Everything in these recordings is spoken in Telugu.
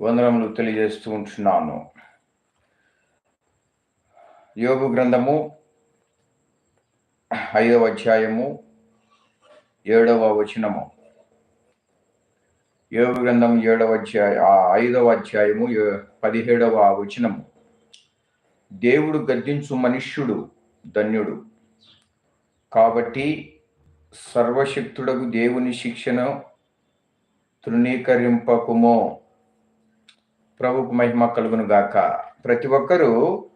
వందనములు తెలియజేస్తూ ఉంటున్నాను. యోగు గ్రంథము ఐదవ అధ్యాయము ఏడవ వచనము. యోగు గ్రంథం ఏడవ అధ్యాయ ఐదవ అధ్యాయము పదిహేడవ వచనము. దేవుడు గద్దించు మనుష్యుడు ధన్యుడు. కాబట్టి సర్వశక్తుడకు దేవుని శిక్షను తృణీకరింపకుమో. ప్రభుకు మహిమ కలుగును గాక ప్రతి ఒక్కరూ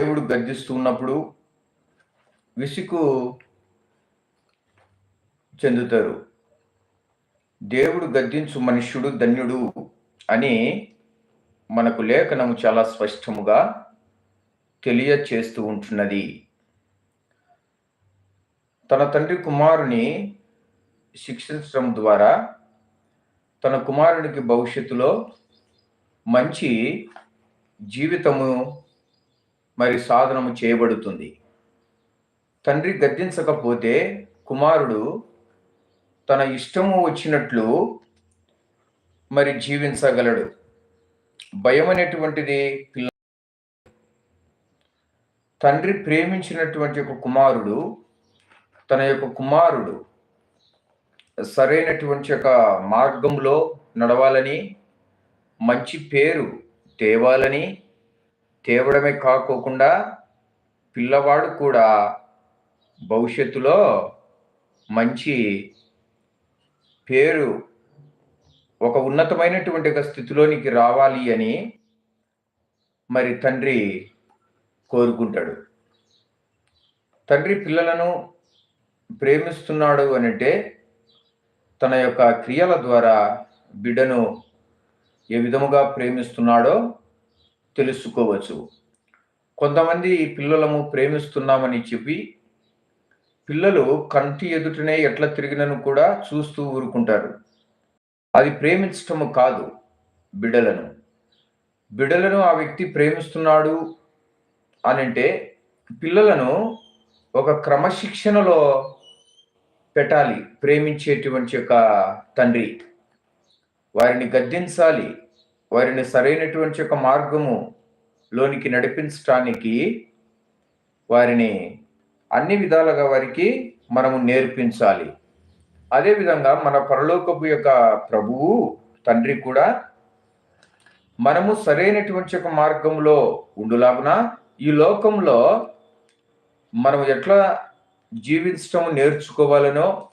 దేవుడు గర్జిస్తున్నప్పుడు విసుగు చెందుతారు. దేవుడు గద్దించు మనుష్యుడు ధన్యుడు అని మనకు లేఖనము చాలా స్పష్టముగా తెలియచేస్తూ ఉంటున్నది. తన తండ్రి కుమారుని శిక్షించడం ద్వారా తన కుమారుడికి భవిష్యత్తులో మంచి జీవితము మరి సాధనము చేయబడుతుంది. తండ్రి గద్దించకపోతే కుమారుడు తన ఇష్టము వచ్చినట్లు మరి జీవించగలడు. భయం అనేటువంటిది పిల్ల తండ్రి ప్రేమించినటువంటి ఒక కుమారుడు తన యొక్క కుమారుడు సరైనటువంటి ఒక మార్గంలో నడవాలని మంచి పేరు తేవాలని తేవడమే కాకోకుండా పిల్లవాడు కూడా భవిష్యత్తులో మంచి పేరు ఒక ఉన్నతమైనటువంటి ఒక స్థితిలోనికి రావాలి అని మరి తండ్రి కోరుకుంటాడు. తండ్రి పిల్లలను ప్రేమిస్తున్నాడు అనంటే తన యొక్క క్రియల ద్వారా బిడ్డను ఏ విధముగా ప్రేమిస్తున్నాడో తెలుసుకోవచ్చు. కొంతమంది పిల్లలము ప్రేమిస్తున్నామని చెప్పి పిల్లలు కంటి ఎదుటనే ఎట్లా తిరిగినను కూడా చూస్తూ ఊరుకుంటారు. అది ప్రేమించటము కాదు బిడ్డలను బిడ్డలను ఆ వ్యక్తి ప్రేమిస్తున్నాడు అని అంటే పిల్లలను ఒక క్రమశిక్షణలో పెట్టాలి ప్రేమించేటువంటి ఒక తండ్రి. వారిని గద్దించాలి వారిని సరైనటువంటి ఒక మార్గము లోనికి నడిపించటానికి వారిని అన్ని విధాలుగా వారికి మనము నేర్పించాలి. అదేవిధంగా మన పరలోకపు యొక్క ప్రభువు తండ్రి కూడా మనము సరైనటువంటి ఒక మార్గంలో ఉండులాగున ఈ లోకంలో మనం ఎట్లా జీవించటం నేర్చుకోవాలనో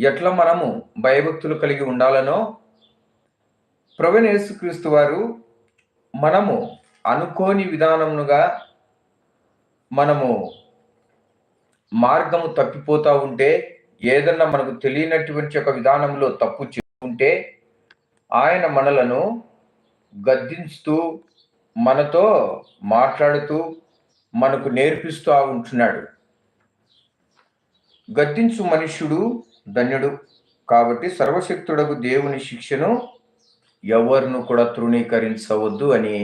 ఎట్లా మనము భయభక్తులు కలిగి ఉండాలనో ప్రవణేసుక్రీస్తు వారు మనము అనుకోని విధానముగా మనము మార్గము తప్పిపోతూ ఉంటే ఏదన్నా మనకు తెలియనటువంటి ఒక విధానంలో తప్పు చేసుకుంటే ఆయన మనలను గద్దించుతూ మనతో మాట్లాడుతూ మనకు నేర్పిస్తూ ఉంటున్నాడు. గద్దించు మనుష్యుడు ధన్యుడు. కాబట్టి సర్వశక్తుడకు దేవుని శిక్షను ఎవరిను కూడా తృణీకరించవద్దు అని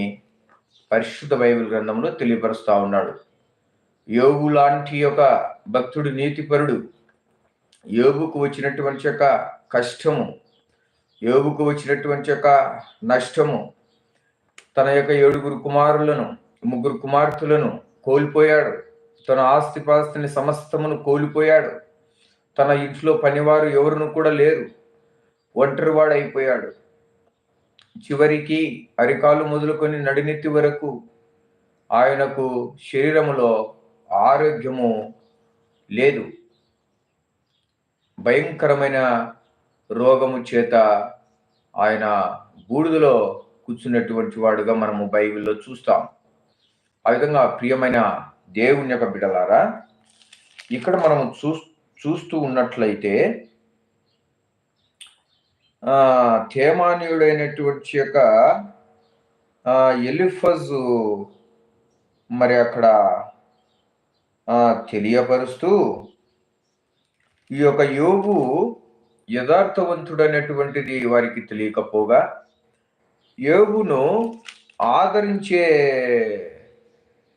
పరిశుద్ధ బైబిల్ గ్రంథంలో తెలియపరుస్తూ ఉన్నాడు. యోగు లాంటి ఒక భక్తుడు నీతిపరుడు యోగుకు వచ్చినటువంటి యొక్క కష్టము యోగుకు వచ్చినటువంటి యొక్క నష్టము తన యొక్క ఏడుగురు కుమారులను ముగ్గురు కుమార్తెలను కోల్పోయాడు. తన ఆస్తిపాస్తిని సమస్తమును కోల్పోయాడు. తన ఇంట్లో పనివారు ఎవరును కూడా లేరు. ఒంటరివాడు అయిపోయాడు చివరికి అరికాలు మొదలుకొని నడినెత్తి వరకు ఆయనకు శరీరములో ఆరోగ్యము లేదు. భయంకరమైన రోగము చేత ఆయన బూడిదలో కూర్చున్నటువంటి వాడుగా మనము బైబిల్లో చూస్తాం. ఆ విధంగా ప్రియమైన దేవుని యొక్క బిడలారా ఇక్కడ మనం చూ చూస్తూ ఉన్నట్లయితే థేమానీయుడైనటువంటి యొక్క ఎలిఫజ్ ఎలిఫజు మరి అక్కడ తెలియపరుస్తూ ఈ యొక్క యోగు యథార్థవంతుడైనటువంటిది వారికి తెలియకపోగా యోగును ఆదరించే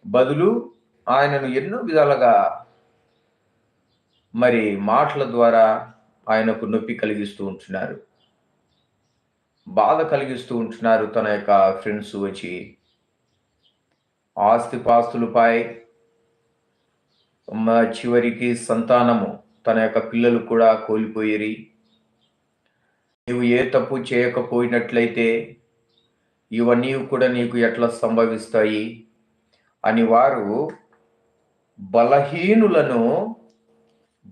బదులు ఆయనను ఎన్నో విధాలుగా మరి మాటల ద్వారా ఆయనకు నొప్పి కలిగిస్తూ ఉంటున్నారు. బాధ కలిగిస్తూ ఉంటున్నారు తన యొక్క ఫ్రెండ్స్ వచ్చి. ఆస్తిపాస్తులపై చివరికి సంతానము తన యొక్క పిల్లలు కూడా కోల్పోయేరి. నీవు ఏ తప్పు చేయకపోయినట్లయితే ఇవన్నీ కూడా నీకు ఎట్లా సంభవిస్తాయి? అని వారు బలహీనులను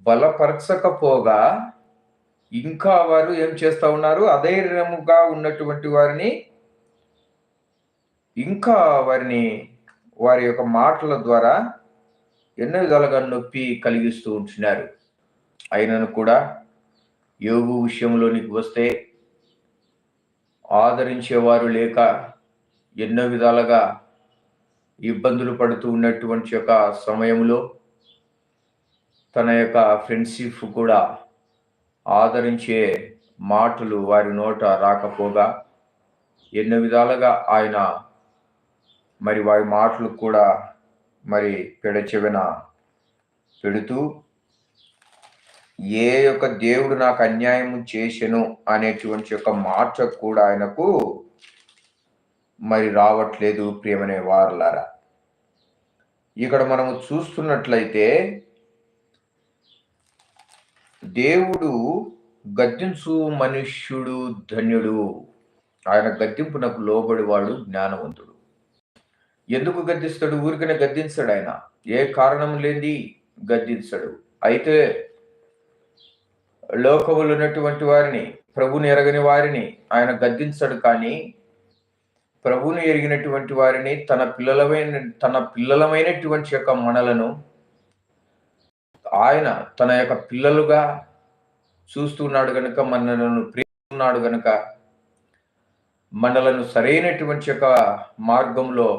బలపరచకపోగా ఇంకా వారు ఏం చేస్తూ ఉన్నారు? అధైర్యముగా ఉన్నటువంటి వారిని ఇంకా వారిని వారి యొక్క మాటల ద్వారా ఎన్నో విధాలుగా నొప్పి కలిగిస్తూ ఉంటున్నారు. అయినను కూడా యోగు విషయంలోనికి వస్తే ఆదరించేవారు లేక ఎన్నో విధాలుగా ఇబ్బందులు పడుతూ ఉన్నటువంటి యొక్క సమయంలో తన యొక్క ఫ్రెండ్షిప్ కూడా ఆదరించే మాటలు వారి నోట రాకపోగా ఎన్నో విధాలుగా ఆయన మరి వారి మాటలు కూడా మరి పెడచెవిన పెడుతూ ఏ యొక్క దేవుడు నాకు అన్యాయం చేసెను అనేటువంటి యొక్క మాట కూడా ఆయనకు మరి రావట్లేదు ప్రియమనే వారులారా. ఇక్కడ మనము చూస్తున్నట్లయితే దేవుడు గద్దించు మనుష్యుడు ధన్యుడు. ఆయన గద్దింపునకు లోబడివాడు జ్ఞానవంతుడు. ఎందుకు గద్దిస్తాడు? ఊరికనే గద్దించాడు ఆయన. ఏ కారణం లేని గద్దించాడు. అయితే లోకములు ఉన్నటువంటి వారిని ప్రభుని ఎరగని వారిని ఆయన గద్దించడు కానీ ప్రభువును ఎరిగినటువంటి వారిని తన పిల్లలమైన తన పిల్లలమైనటువంటి యొక్క మనలను ఆయన తన యొక్క పిల్లలుగా చూస్తున్నాడు గనుక మనలను ప్రేమిస్తున్నాడు గనుక మనలను సరైనటువంటి యొక్క మార్గంలో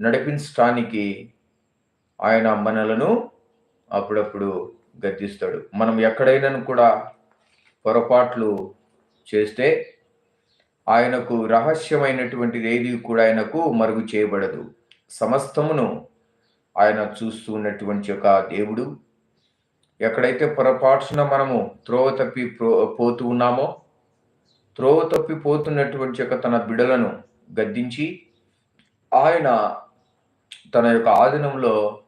నడిపించటానికి ఆయన మనలను అప్పుడప్పుడు గద్దిస్తాడు. మనం ఎక్కడైనా కూడా పొరపాట్లు చేస్తే ఆయనకు రహస్యమైనటువంటిది ఏది కూడా ఆయనకు మరుగు చేయబడదు. సమస్తమును ఆయన చూస్తూ ఉన్నటువంటి యొక్క దేవుడు. ఎక్కడైతే పొరపాటున మనము త్రోవ తప్పి పో- పోతూ ఉన్నామో త్రోవ తప్పి పోతున్నటువంటి యొక్క తన బిడలను గద్దించి ఆయన తన యొక్క ఆధీనంలో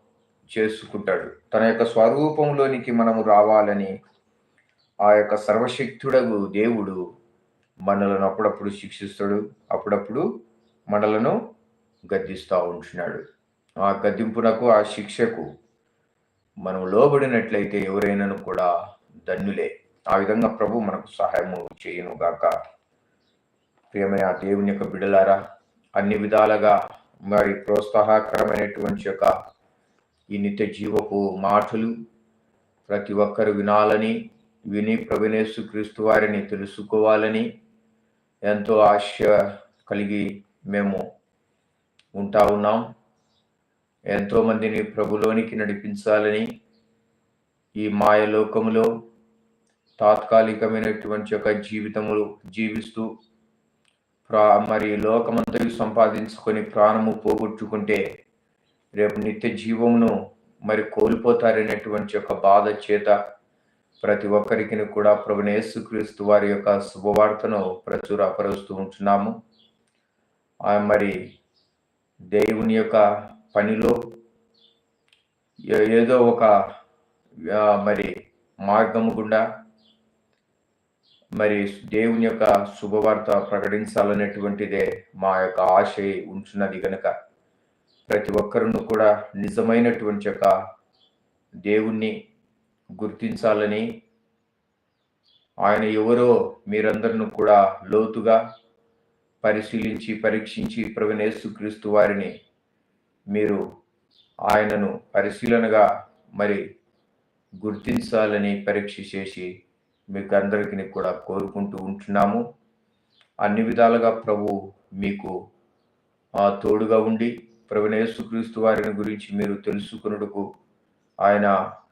చేసుకుంటాడు. తన యొక్క స్వరూపంలోనికి మనము రావాలని ఆ యొక్క సర్వశక్తుడగు దేవుడు మనలను అప్పుడప్పుడు శిక్షిస్తాడు అప్పుడప్పుడు మనలను గద్దిస్తూ ఉంటున్నాడు. ఆ గద్దింపునకు ఆ శిక్షకు మనం లోబడినట్లయితే ఎవరైనాను కూడా ధన్యులే. ఆ విధంగా ప్రభు మనకు సహాయము చేయను గాక. ప్రియమైన దేవుని యొక్క బిడలారా అన్ని విధాలుగా మరి ప్రోత్సాహకరమైనటువంటి యొక్క ఈ నిత్య జీవపు మాటలు ప్రతి ఒక్కరు వినాలని విని ప్రభునేసు క్రీస్తు వారిని తెలుసుకోవాలని ఎంతో ఆశ కలిగి మేము ఉంటా ఉన్నాం. ఎంతోమందిని ప్రభులోనికి నడిపించాలని ఈ మాయలోకములో తాత్కాలికమైనటువంటి యొక్క జీవితములు జీవిస్తూ ప్రా మరి లోకమంతయు సంపాదించుకొని ప్రాణము పోగొట్టుకుంటే రేపు నిత్య జీవమును మరి కోల్పోతారనేటువంటి యొక్క బాధ చేత ప్రతి ఒక్కరికి కూడా ప్రభుని యేసుక్రీస్తు వారి యొక్క శుభవార్తను ప్రచురపరుస్తూ ఉంటున్నాము. మరి దేవుని యొక్క పనిలో ఏదో ఒక మరి మార్గము గుండా మరి దేవుని యొక్క శుభవార్త ప్రకటించాలనేటువంటిదే మా యొక్క ఆశ ఉంటున్నది కనుక ప్రతి ఒక్కరును కూడా నిజమైనటువంటి యొక్క దేవుణ్ణి గుర్తించాలని ఆయన ఎవరో మీరందరిని కూడా లోతుగా పరిశీలించి పరీక్షించి ప్రవీణేశ్వక్రీస్తు వారిని మీరు ఆయనను పరిశీలనగా మరి గుర్తించాలని పరీక్ష చేసి మీకు అందరికీ కూడా కోరుకుంటూ ఉంటున్నాము. అన్ని విధాలుగా ప్రభు మీకు ఆ తోడుగా ఉండి ప్రవీణేశ్వక్రీస్తు వారిని గురించి మీరు తెలుసుకున్నట్టుకు ఆయన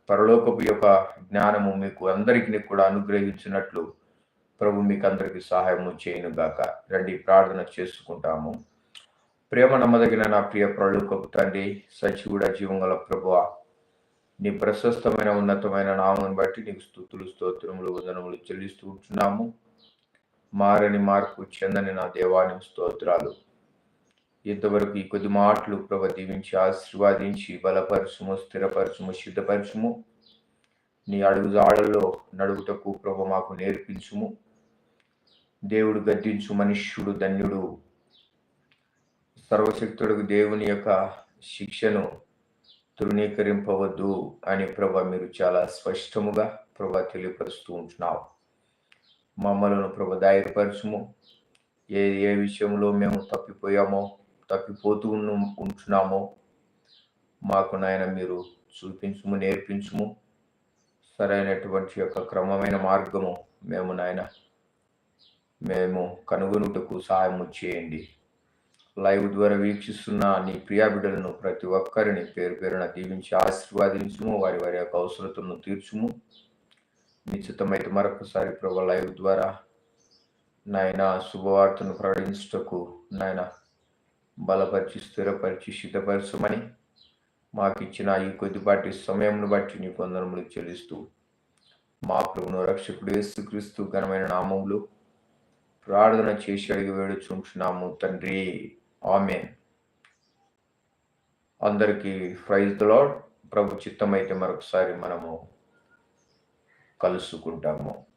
పరలోకపు యొక్క జ్ఞానము మీకు అందరికీ కూడా అనుగ్రహించినట్లు ప్రభు మీకు అందరికీ సహాయము చేయను గాక రండి ప్రార్థన చేసుకుంటాము. ప్రేమ నమ్మదగిన నా ప్రియ ప్రలోకపు తండ్రి సచివుడ జీవంగల ప్రభువ నీ ప్రశస్తమైన ఉన్నతమైన నామను బట్టి నీకు స్థుతులు స్తోత్రములు వందనములు చెల్లిస్తూ ఉంటున్నాము. మారని మార్పు చెందని నా దేవాని స్తోత్రాలు. ఇంతవరకు ఈ కొద్ది మాటలు ప్రభ దీవించి ఆశీర్వాదించి బలపరచుము స్థిరపరచుము సిద్ధపరచుము నీ అడుగుజాడల్లో నడుగుటకు ప్రభ మాకు నేర్పించుము. దేవుడు గద్దించు మనుష్యుడు ధన్యుడు. సర్వశక్తుడు దేవుని యొక్క శిక్షను తృణీకరింపవద్దు అని ప్రభ మీరు చాలా స్పష్టముగా ప్రభ తెలియపరుస్తూ ఉంటున్నావు. మమ్మలను ప్రభ దాయపరచుము ఏ ఏ విషయంలో మేము తప్పిపోయామో తప్పిపోతూ ఉంటున్నామో. మాకు నాయన మీరు చూపించుము నేర్పించుము. సరైనటువంటి యొక్క క్రమమైన మార్గము మేము నాయన మేము కనుగొనుటకు సహాయము చేయండి. లైవ్ ద్వారా వీక్షిస్తున్న నీ ప్రియా బిడ్డలను ప్రతి ఒక్కరిని పేరు పేరున దీవించి ఆశీర్వాదించుము వారి వారి యొక్క అవసరతను తీర్చుము. నిశ్చితమైతే మరొకసారి ప్రభు లైవ్ ద్వారా నాయన శుభవార్తను ప్రకటించుటకు నాయన బలపరిచి స్థిరపరిచి శితపరచమని మాకు ఇచ్చిన ఈ కొద్దిపాటి సమయంను బట్టి నీ కొందరములు చెల్లిస్తూ మా ప్రభును రక్షకుడు యేసుక్రీస్తు ఘనమైన నామములు ప్రార్థన చేసి అడిగి వేడుచుంటున్నాము తండ్రి. ఆమె అందరికీ ప్రైజ్ లాడ్ ప్రభు చిత్తమైతే మరొకసారి మనము కలుసుకుంటాము.